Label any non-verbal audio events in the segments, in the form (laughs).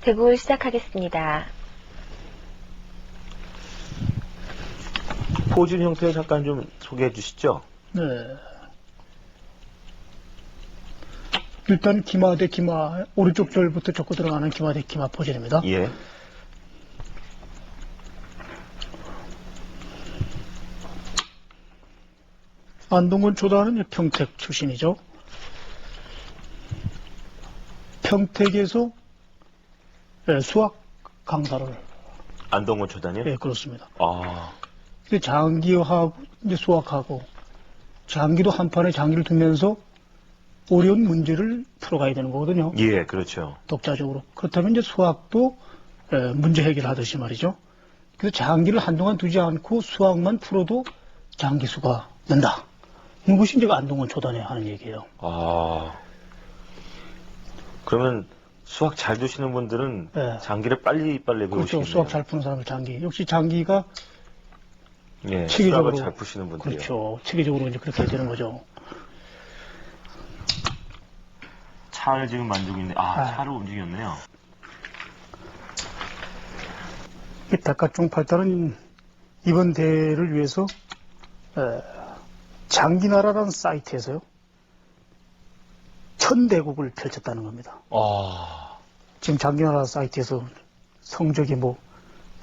대구 시작하겠습니다. 포진 형태 잠깐 좀 소개해 주시죠. 네. 일단 기마 대 기마, 오른쪽 절부터 접고 들어가는 기마 대 기마 포진입니다. 예. 안동군 초단은 평택 출신이죠. 평택에서 예, 수학 강사를 안동원 초단이요? 예, 그렇습니다. 아, 근데 장기하고 이제 수학하고 장기도 한 판에 장기를 두면서 어려운 문제를 풀어가야 되는 거거든요. 예, 그렇죠. 독자적으로. 그렇다면 이제 수학도 에, 문제 해결하듯이 말이죠. 그래서 장기를 한동안 두지 않고 수학만 풀어도 장기수가 는다. 이것이 이제 안동원 초단에 하는 얘기예요. 아. 그러면 수학 잘 두시는 분들은 예. 장기를 빨리 빨리 그렇죠. 배우시겠네요. 수학 잘 푸는 사람은 장기. 역시 장기가 예, 체계적으로 수학을 잘 푸시는 분들이요. 그렇죠. 체계적으로 이제 그렇게 되는 거죠. 차를 지금 만들고 있는데 아, 아. 차로 움직였네요. 이 백화종 팔단은 이번 대회를 위해서 에, 장기나라라는 사이트에서요. 천대국을 펼쳤다는 겁니다. 아, 지금 장기나라 사이트에서 성적이 뭐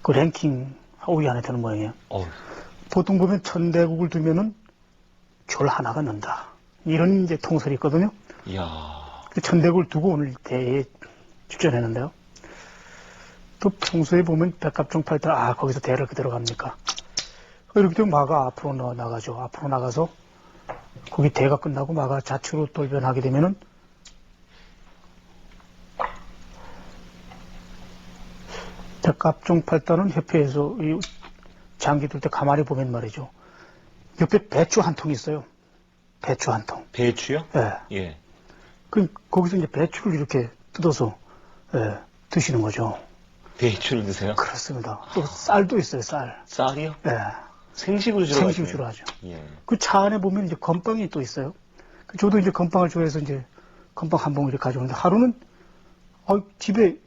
그 랭킹 5위 안에 드는 모양이에요. 어, 보통 보면 천대국을 두면은 별 하나가 는다. 이런 이제 통설이 있거든요. 이야, 그 천대국을 두고 오늘 대회에 출전했는데요. 또 평소에 보면 백합종 팔때 아 거기서 대를 그대로 갑니까? 이렇게 되면 마가 앞으로 나- 나가죠. 앞으로 나가서 거기 대가 끝나고 마가 좌측으로 돌변하게 되면은 백합종 팔단은 협회에서 이 장기 둘때 가만히 보면 말이죠. 옆에 배추 한 통 있어요. 배추 한 통. 배추요? 예. 예. 그 거기서 이제 배추를 이렇게 뜯어서 예, 드시는 거죠. 배추를 드세요? 그렇습니다. 또 쌀도 있어요, 쌀. 쌀이요? 예, 생식으로 주로 생식주로 하죠. 예. 그 차 안에 보면 이제 건빵이 또 있어요. 그 저도 이제 건빵을 좋아해서 이제 건빵 한 봉을 가져오는데 하루는 어, 집에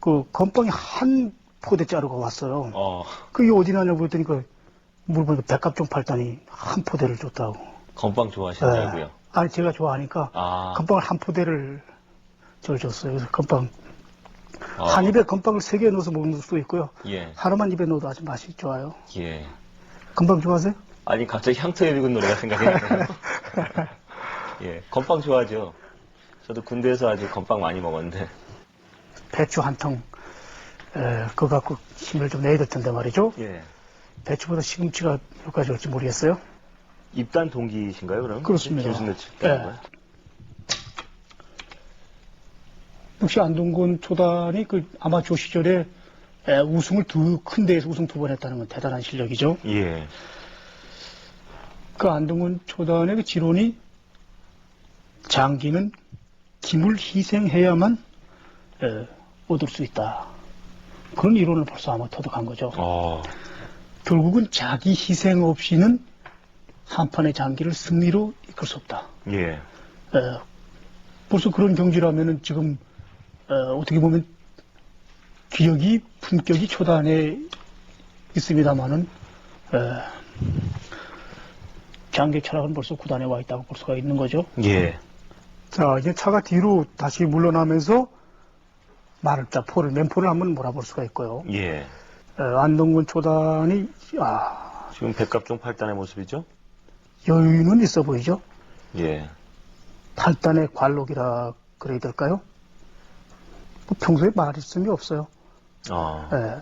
그 건빵이 한 포대짜리가 왔어요. 어, 그게 어디 나냐고 그랬더니 그 물건 백합종 팔단이 한 포대를 줬다고. 건빵 좋아하신다고요? 예. 아니 제가 좋아하니까 아, 건빵을 한 포대를 절 줬어요. 그래서 건빵 아, 한 입에 건빵을 세 개 넣어서 먹는 수도 있고요. 예, 하나만 입에 넣어도 아주 맛이 좋아요. 예. 건빵 좋아하세요? 아니 갑자기 향토에 비군 노래가 생각이 나네요. (laughs) 예, 건빵 좋아하죠. 저도 군대에서 아주 건빵 많이 먹었는데. 배추 한 통, 에, 그거 갖고 힘을 좀 내야 될 텐데 말이죠. 예. 배추보다 시금치가 몇 가지 올지 모르겠어요. 입단 동기이신가요, 그럼? 그렇습니다. 김순례 예. 역시 안동군 초단이 그 아마추어 시절에 에, 우승을 두, 큰 대회에서 우승 두 번 했다는 건 대단한 실력이죠. 예. 그 안동군 초단의 그 지론이 장기는 김을 희생해야만 에, 얻을 수 있다. 그런 이론을 벌써 아마 터득한 거죠. 어, 결국은 자기 희생 없이는 한 판의 장기를 승리로 이끌 수 없다. 예. 에, 벌써 그런 경지라면은 지금 어, 어떻게 보면 기력이 품격이 초단에 있습니다만은 장기 철학은 벌써 구단에 와 있다고 볼 수가 있는 거죠. 예. 자 이제 차가 뒤로 다시 물러나면서 말을자 포를 맨포를 한번 몰아볼 수가 있고요. 예. 에, 안동군 초단이 아, 지금 백갑종 팔단의 모습이죠? 여유는 있어 보이죠. 예. 팔단의 관록이라 그래야 될까요? 뭐 평소에 말있음이 없어요. 어, 예.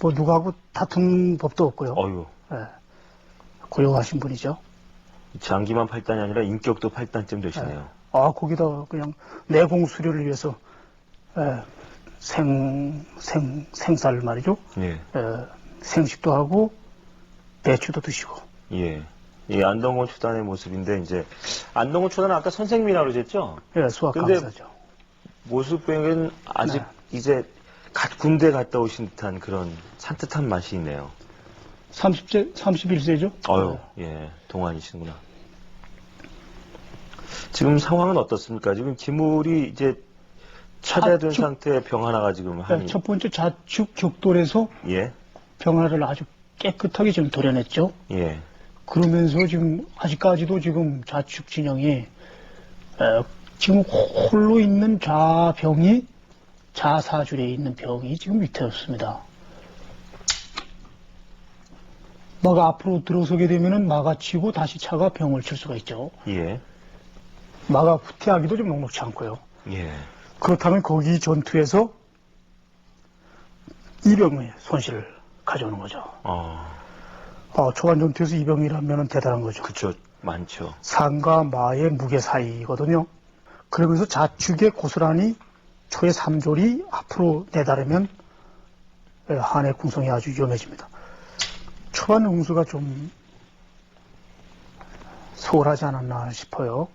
뭐 누구하고 다툰 법도 없고요. 어유. 예. 고요하신 분이죠. 장기만 팔단이 아니라 인격도 팔단쯤 되시네요. 아 거기다 그냥 내공 수료를 위해서 예, 생, 생, 생살 말이죠. 예. 예, 생식도 하고 배추도 드시고. 예. 이 안동원 초단의 모습인데, 이제, 안동원 초단은 아까 선생님이라고 그러셨죠? 예, 수학 근데 강사죠. 모습에는 아직 네. 이제 갓 군대 갔다 오신 듯한 그런 산뜻한 맛이 있네요. 30세, 31세죠? 어유, 예, 동안이시구나. 지금 상황은 어떻습니까? 지금 기물이 이제 차례된 좌측- 상태의 병 하나가 지금 한, 네, 첫 번째 좌측 격돌에서 예, 병화를 아주 깨끗하게 지금 도려냈죠. 예, 그러면서 지금 아직까지도 지금 좌측 진영이 에, 지금 홀로 있는 좌병이 좌사줄에 있는 병이 지금 위태롭습니다. 마가 앞으로 들어서게 되면은 마가 치고 다시 차가 병을 칠 수가 있죠. 예, 마가 후퇴하기도 좀 녹록치 않고요. 예, 그렇다면 거기 전투에서 이병의 손실을 가져오는 거죠. 어, 어, 초반 전투에서 이병이라면 대단한 거죠. 그쵸, 많죠. 상과 마의 무게 사이거든요. 그러면서 좌측에 고스란히 초의 3졸이 앞으로 내다르면 예, 한해 궁성이 아주 위험해집니다. 초반 응수가 좀 소홀하지 않았나 싶어요.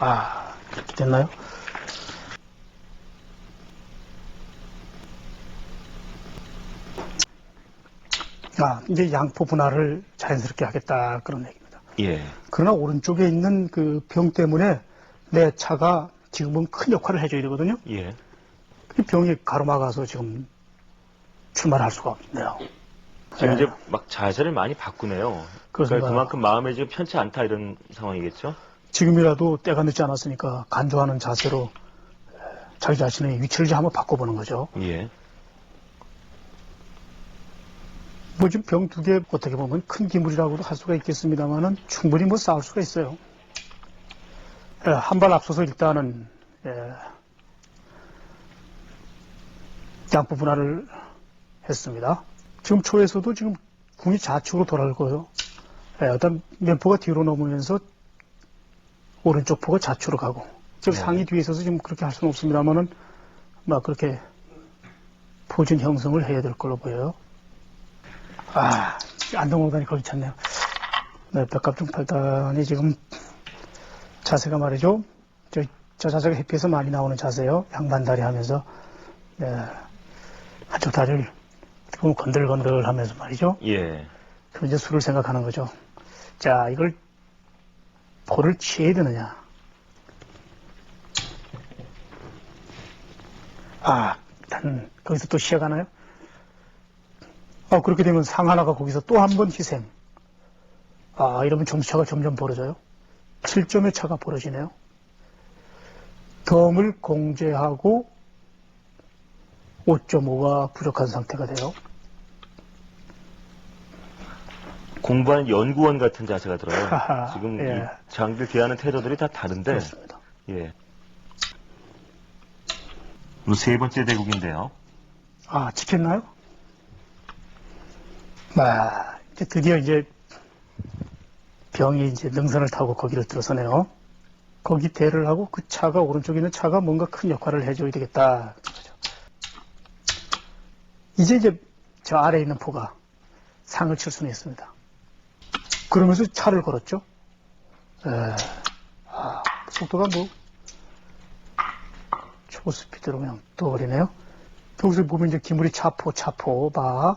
아, 그렇게 됐나요? 아, 이제 양포 분할을 자연스럽게 하겠다 그런 얘기입니다. 예, 그러나 오른쪽에 있는 그 병 때문에 내 차가 지금은 큰 역할을 해줘야 되거든요. 예. 그 병이 가로막아서 지금 출발할 수가 없네요. 지금 예. 이제 막 자세를 많이 바꾸네요. 그러니까 그렇습니다. 그만큼 마음에 지금 편치 않다 이런 상황이겠죠? 지금이라도 때가 늦지 않았으니까 간주하는 자세로 자기 자신의 위치를 좀 한번 바꿔보는 거죠. 예, 뭐 지금 병 두 개 어떻게 보면 큰 기물이라고도 할 수가 있겠습니다만은 충분히 뭐 싸울 수가 있어요. 한발 앞서서 일단은 예, 양부 분할을 했습니다. 지금 초에서도 지금 궁이 좌측으로 돌아가고요. 예, 어떤 면포가 뒤로 넘으면서 오른쪽 포가 좌측으로 가고 지금 네. 상이 뒤에 있어서 지금 그렇게 할 수는 없습니다만은 막 그렇게 포진 형성을 해야 될 걸로 보여요. 아, 안동호단이 거기 찼네요. 네, 백갑중 팔단이 지금 자세가 말이죠. 저, 저 자세가 해피에서 많이 나오는 자세요. 양반다리 하면서, 네, 한쪽 다리를 보면 건들건들 하면서 말이죠. 예, 그럼 이제 술을 생각하는 거죠. 자, 이걸 볼을 취해야 되느냐. 아, 일단 거기서 또 시작하나요? 아, 그렇게 되면 상 하나가 거기서 또 한 번 희생. 아, 이러면 점수차가 점점 벌어져요. 7점의 차가 벌어지네요. 덤을 공제하고 5.5가 부족한 상태가 돼요. 공부하는 연구원 같은 자세가 들어요. 지금 예. 이 장들 대하는 태도들이 다 다른데, 그렇습니다. 예. 그리고 세 번째 대국인데요. 아, 찍혔나요? 아, 이제 드디어 이제 병이 이제 능선을 타고 거기를 들어서네요. 거기 대를 하고 그 차가 오른쪽에 있는 차가 뭔가 큰 역할을 해줘야 되겠다. 이제 이제 저 아래에 있는 포가 상을 칠 수는 있습니다. 그러면서 차를 걸었죠. 에, 아, 속도가 뭐 초스피드로 그냥 떠버리네요. 여기서 보면 이제 기물이 차포, 차포, 바,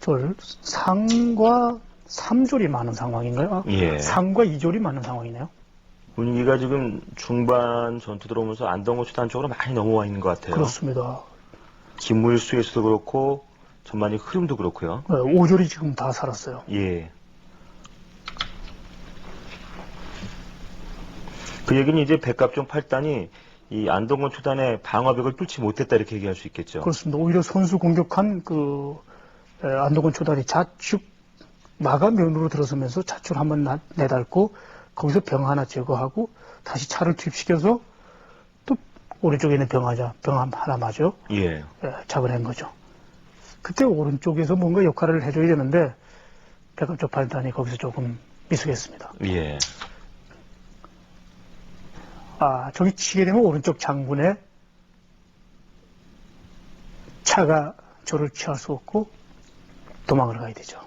졸, 상과 3졸이 많은 상황인가요? 아, 예. 상과 2졸이 많은 상황이네요. 분위기가 지금 중반 전투 들어오면서 안동호 초단 쪽으로 많이 넘어와 있는 것 같아요. 그렇습니다. 기물 수에서도 그렇고 전반의 흐름도 그렇고요. 5졸이 지금 다 살았어요. 예. 그 얘기는 이제 백갑종 8단이 이 안동원 초단의 방어벽을 뚫지 못했다 이렇게 얘기할 수 있겠죠. 그렇습니다. 오히려 선수 공격한 그 에, 안동원 초단이 좌측 마가면으로 들어서면서 좌측 한번 나- 내달고 거기서 병 하나 제거하고 다시 차를 투입시켜서 또 오른쪽에 있는 병 하자 병 하나 맞죠. 예. 예, 잡아낸 거죠. 그때 오른쪽에서 뭔가 역할을 해줘야 되는데 백업적 판단이 거기서 조금 미숙했습니다. 예. 아, 저기 치게 되면 오른쪽 장군에 차가 저를 취할 수 없고 도망을 가야 되죠.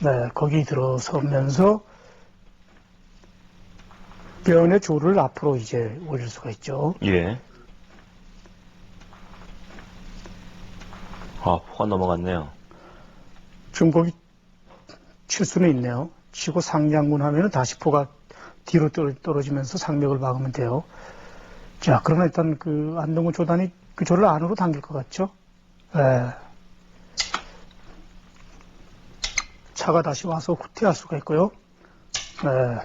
네, 거기 들어서면서 면의 조를 앞으로 이제 올릴 수가 있죠. 예. 아, 포가 넘어갔네요. 거기 칠 수는 있네요. 치고 상장군 하면 다시 포가 뒤로 떨- 떨어지면서 상맥을 막으면 돼요. 자, 그러나 일단 그 안동군 조단이 그 조를 안으로 당길 것 같죠? 예. 차가 다시 와서 후퇴할 수가 있고요. 예.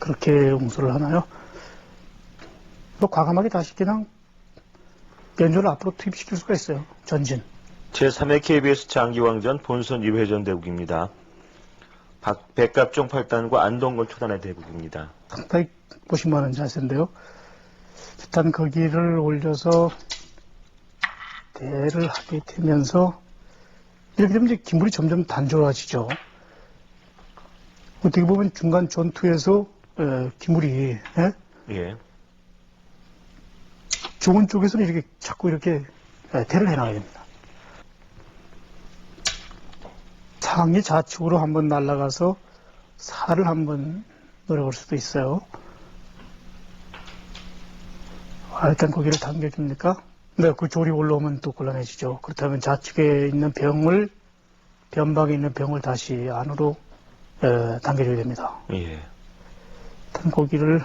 그렇게 응수를 하나요? 또 과감하게 다시 그냥 연조를 앞으로 투입시킬 수가 있어요. 전진. 제3회 KBS 장기왕전 본선 2회전 대국입니다. 박, 백갑종 8단과 안동건 초단의 대국입니다. 상당히 보시면 자세인데요. 일단 거기를 올려서 대를 하게 되면서 이렇게 되면 이제 기물이 점점 단조로워지죠. 어떻게 보면 중간 전투에서 에, 기물이 예? 예. 좋은 쪽에서는 이렇게 자꾸 이렇게 에, 대를 해나가야 됩니다. 상이 좌측으로 한번 날아가서 살을 한번 노려볼 수도 있어요. 아, 일단 고기를 당겨줍니까? 네, 그 조리 올라오면 또 곤란해지죠. 그렇다면 좌측에 있는 병을, 변방에 있는 병을 다시 안으로 에, 당겨줘야 됩니다. 예. 일단 고기를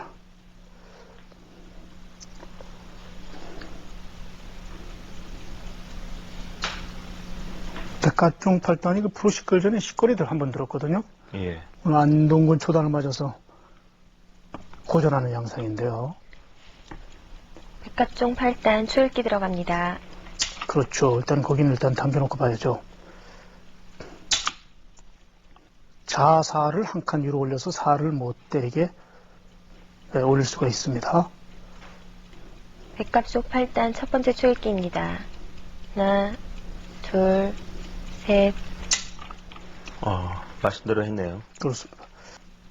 백화종 팔단이 그 프로 시끌 전에 시거리들 한 번 들었거든요. 예. 오늘 안동군 초단을 맞아서 고전하는 양상인데요. 백갑종 8단 초읽기 들어갑니다. 그렇죠. 일단 거기는 일단 당겨놓고 봐야죠. 자사를 한 칸 위로 올려서 살을 못 때리게 네, 올릴 수가 있습니다. 백갑종 8단 첫 번째 초읽기입니다. 하나, 둘, 셋, 어, 말씀대로 했네요. 그렇습니다.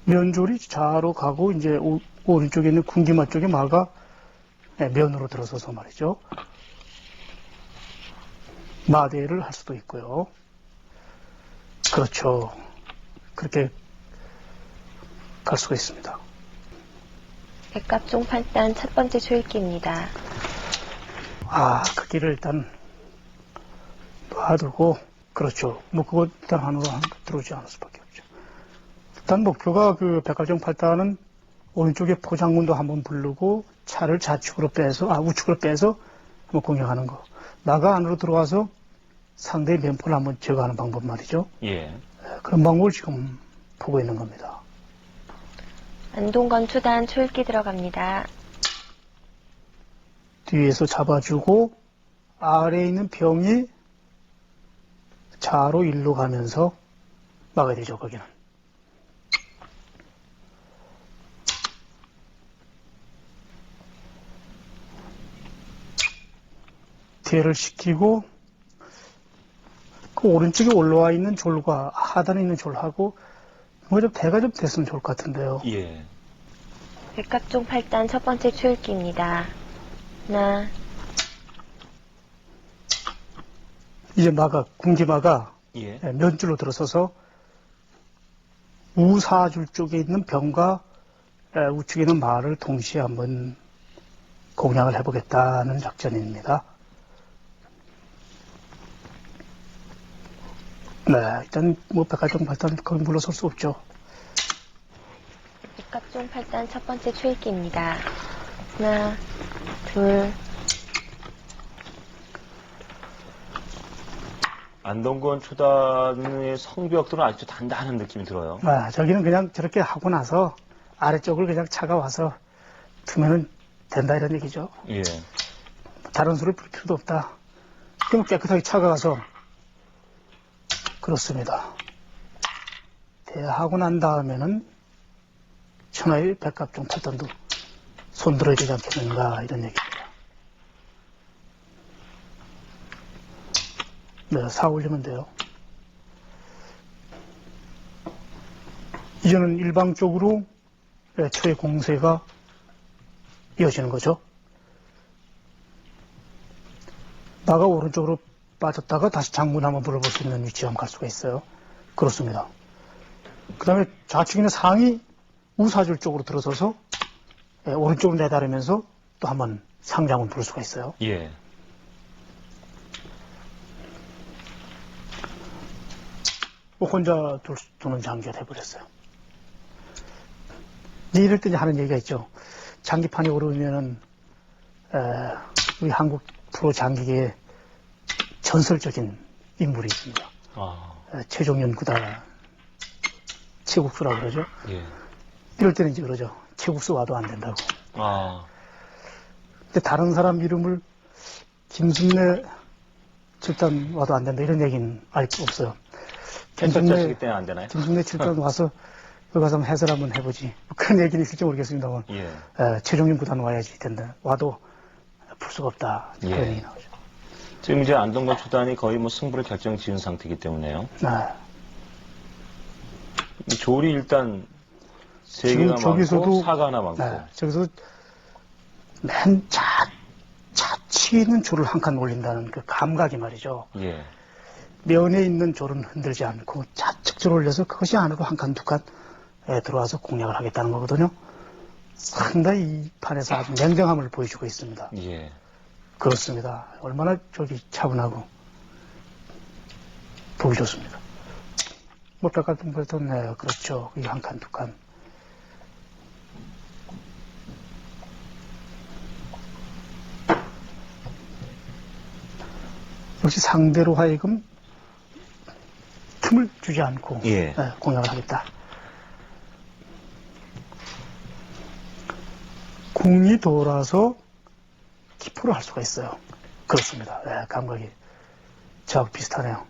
면조리 좌로 가고 이제 오, 오른쪽에 있는 군기마 쪽에 마가 네, 면으로 들어서서 말이죠. 마대를 할 수도 있고요. 그렇죠. 그렇게 갈 수가 있습니다. 백갑종 8단 첫 번째 초읽기입니다. 아, 그 길을 일단 놔두고, 그렇죠. 뭐, 그거 일단 안으로 한- 들어오지 않을 수밖에 없죠. 일단 목표가 그 백화점 팔단은 오른쪽에 포장문도 한번 부르고 차를 좌측으로 빼서, 아, 우측으로 빼서 한번 공략하는 거. 나가 안으로 들어와서 상대의 면포를 한번 제거하는 방법 말이죠. 예. 그런 방법을 지금 보고 있는 겁니다. 안동건 초단 초읽기 들어갑니다. 뒤에서 잡아주고 아래에 있는 병이 좌로 일로 가면서 막아야 되죠 거기는 뒤를 시키고 그 오른쪽에 올라와 있는 졸과 하단에 있는 졸하고 뭐좀 대가 좀 됐으면 좋을 것 같은데요 예. 백갑종 8단 첫 번째 초읽기입니다. 하나, 이제 마가 군기마가 예. 예, 면줄로 들어서서 우사줄 쪽에 있는 병과 예, 우측에 있는 말을 동시에 한번 공략을 해보겠다는 작전입니다. 네, 일단 뭐 백화점 발단 거기 물러설 수 없죠. 백갑종 8단 첫 번째 초읽기입니다. 하나, 둘, 안동건 초단의 성벽들은 아직도 단단한 느낌이 들어요. 아, 저기는 그냥 저렇게 하고 나서 아래쪽을 그냥 차가 와서 두면은 된다 이런 얘기죠. 예. 다른 소리 부를 필요도 없다. 그럼 깨끗하게 차가 가서 그렇습니다. 대하고 난 다음에는 천하의 백갑종 팔단도 손들어야 되지 않겠는가 이런 얘기입니다. 네, 사 올리면 돼요. 이제는 일방적으로 애초의 공세가 이어지는 거죠. 나가 오른쪽으로 빠졌다가 다시 장문 한번 물어볼 수 있는 위치에 갈 수가 있어요. 그렇습니다. 그 다음에 좌측에 있는 상이 우사줄 쪽으로 들어서서 예, 오른쪽으로 내다르면서 또 한번 상장을 부를 수가 있어요. 예. 혼자 둘, 두는 장기가 돼버렸어요. 이럴 때 하는 얘기가 있죠. 장기판이 오르면은, 에, 우리 한국 프로 장기계에 전설적인 인물이 있습니다. 아, 에, 최종현 구단 최국수라고 그러죠. 예. 이럴 때는 이제 그러죠. 최국수 와도 안 된다고. 아, 근데 다른 사람 이름을 김승래 칠단 와도 안 된다 이런 얘기는 알 수 없어요. 해설자시기 때문에 안 되나요? 김승래 칠단 와서 (laughs) 여기 가서 한번 해설 한번 해보지. 뭐 그런 얘기는 있을지 모르겠습니다만 예. 에, 최종인 구단 와야지 된다. 와도 풀 수가 없다. 그런 예. 얘기 나오죠. 지금 이제 안동건 초단이 거의 뭐 승부를 결정 지은 상태이기 때문에요. 아, 이 조리 일단 세 지금 개가 저기서도- 많고 사가 하나 많고. 네, 저기서 맨 자, 자치 있는 줄을 한 칸 올린다는 그 감각이 말이죠. 예. 면에 있는 졸은 흔들지 않고 좌측 줄 올려서 그것이 안으로 한 칸, 두 칸 들어와서 공략을 하겠다는 거거든요. 상당히 이 판에서 아주 냉정함을 보여주고 있습니다. 예. 그렇습니다. 얼마나 저기 차분하고 보기 좋습니다. 뭐 백같은 것도 네, 그렇죠. 이 한 칸, 두 칸. 역시 상대로 하여금 틈을 주지 않고 예. 네, 공략을 하겠다. 궁이 돌아서 키프로 할 수가 있어요. 그렇습니다. 네, 감각이 저하고 비슷하네요.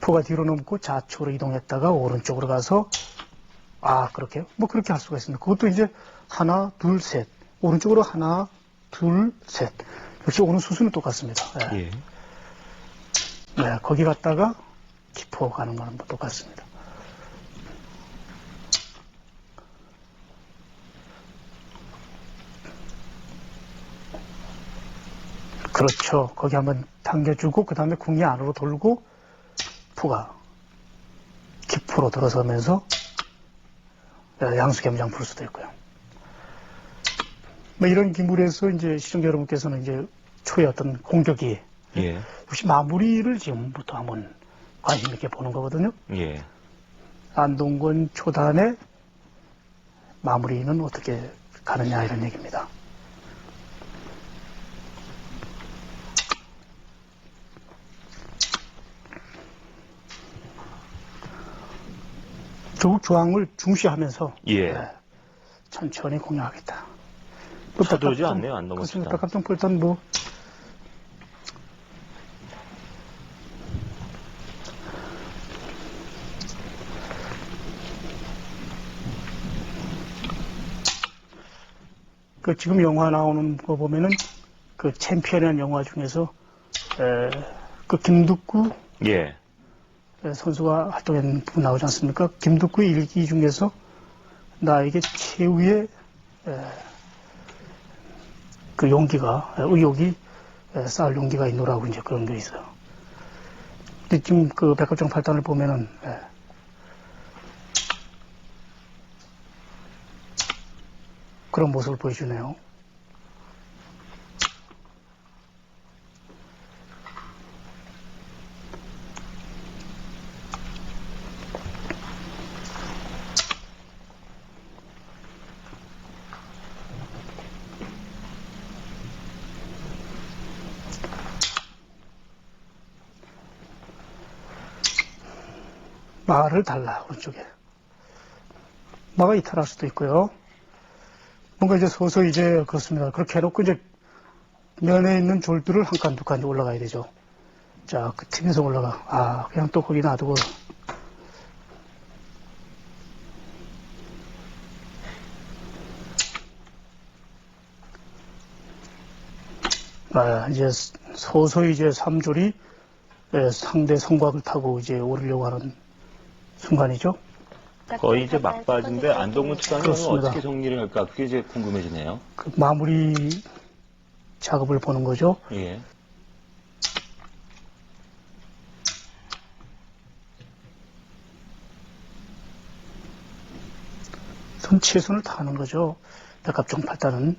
포가 뒤로 넘고 좌측으로 이동했다가 오른쪽으로 가서 아 그렇게 뭐 그렇게 할 수가 있습니다. 그것도 이제 하나 둘 셋 오른쪽으로 하나 둘 셋 역시 오는 수순은 똑같습니다. 네. 예. 네, 거기 갔다가 기포 가는 거는 뭐 똑같습니다. 그렇죠. 거기 한번 당겨주고 그 다음에 궁이 안으로 돌고 푸가 기포로 들어서면서 네, 양수겸장 풀 수도 있고요. 뭐 이런 기물에서 이제 시청자 여러분께서는 이제 초의 어떤 공격이 예. 역시 마무리를 지금부터 한번 관심 있게 보는 거거든요. 예. 안동권 초단의 마무리는 어떻게 가느냐 이런 얘기입니다. 조국 조항을 중시하면서 예. 네, 천천히 공략하겠다. 서두르지 않네요, 안동권 그렇습니다. 초단. 백합동 일단 뭐 그 지금 영화 나오는 거 보면은 그 챔피언이라는 영화 중에서 에, 그 김두구 예. 에, 선수가 활동한 부분 나오지 않습니까? 김두구의 일기 중에서 나에게 최후의 에, 그 용기가 에, 의욕이 에, 쌓을 용기가 있노라고 이제 그런 게 있어요. 근데 지금 그 백합정 팔단을 보면은 에, 그런 모습을 보여주네요. 마를 달라 오른쪽에 마가 이탈할 수도 있고요. 뭔가 이제 서서히 이제 그렇습니다. 그렇게 해놓고 이제 면에 있는 졸들을 한 칸 두 칸 올라가야 되죠. 자, 그 팀에서 올라가. 아, 그냥 또 거기 놔두고. 아, 이제 서서히 이제 삼졸이 예, 상대 성곽을 타고 이제 오르려고 하는 순간이죠. 거의 이제 막바지인데 오늘 그렇습니다. 어떻게 정리를 할까? 그게 이제 궁금해지네요. 그 마무리 작업을 보는 거죠. 예. 전 최선을 다하는 거죠. 백합종 팔단은.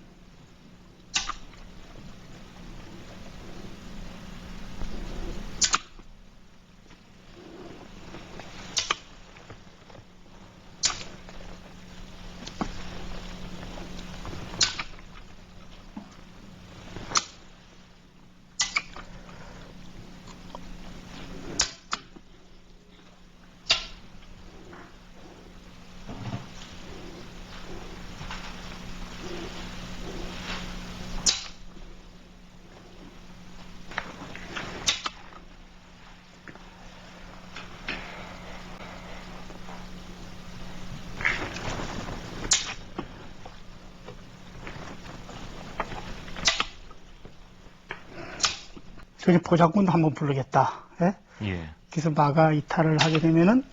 저기 보장군 한번 부르겠다. 예? 예. 그래서 마가 이탈을 하게 되면은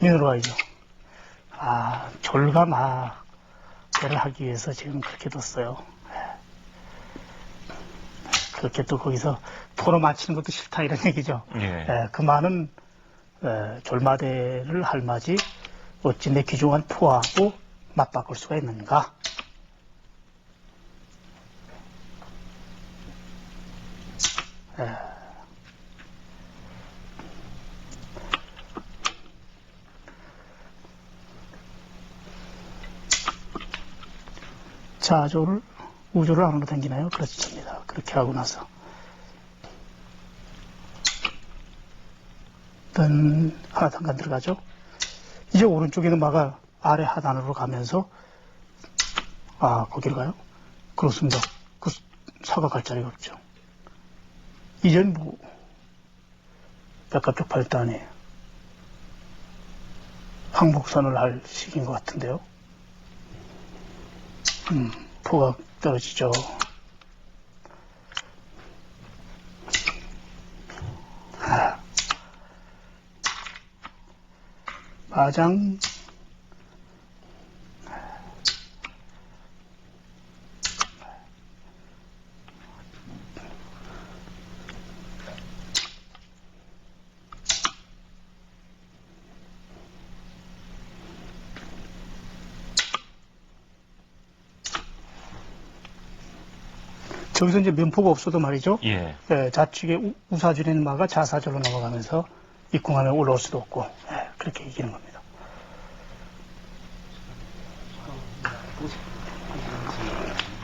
민으로 가야죠. 아, 졸가 마를 하기 위해서 지금 그렇게 뒀어요. 예. 그렇게 또 거기서 포로 맞히는 것도 싫다 이런 (laughs) 얘기죠. 예. 예, 그 많은 에, 졸마대를 할 맞이 어찌 내 귀중한 포하고 맞바꿀 수가 있는가? 자조를 우조를 안으로 당기나요? 그렇습니다. 그렇게 하고 나서 일단 하단간 들어가죠. 이제 오른쪽에 는 마가 아래 하단으로 가면서 아 거기로 가요? 그렇습니다. 그 사과 갈 자리가 없죠. 뭐 백합쪽 발단에 항복선을 할 시기인 것 같은데요. 음, 포가 떨어지죠. 아. 마장 저기서 이제 면포가 없어도 말이죠. 예. 예, 좌측에 우- 있는 마가 좌사줄로 넘어가면서 입궁하면 올라올 수도 없고 예, 그렇게 이기는 겁니다.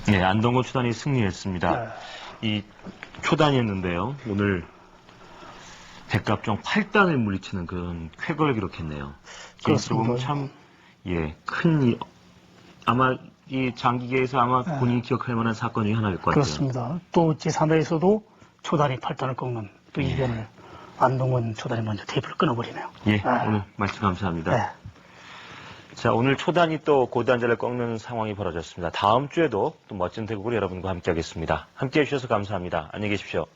네, 안동고 초단이 승리했습니다. 예. 이 초단이었는데요. 오늘 백갑종 8단을 물리치는 그런 쾌거를 기록했네요. 보면 참, 예, 큰, 이- 아마 이 장기계에서 아마 네. 본인이 기억할 만한 사건 중에 하나일 것 같아요. 그렇습니다. 또 제3회에서도 초단이 팔단을 꺾는 또 이변을 안동은 초단이 먼저 테이프를 끊어버리네요. 예, 아. 오늘 말씀 감사합니다. 네. 자, 오늘 초단이 또 고단자를 꺾는 상황이 벌어졌습니다. 다음 주에도 또 멋진 대국을 여러분과 함께 하겠습니다. 함께 해 주셔서 감사합니다. 안녕히 계십시오.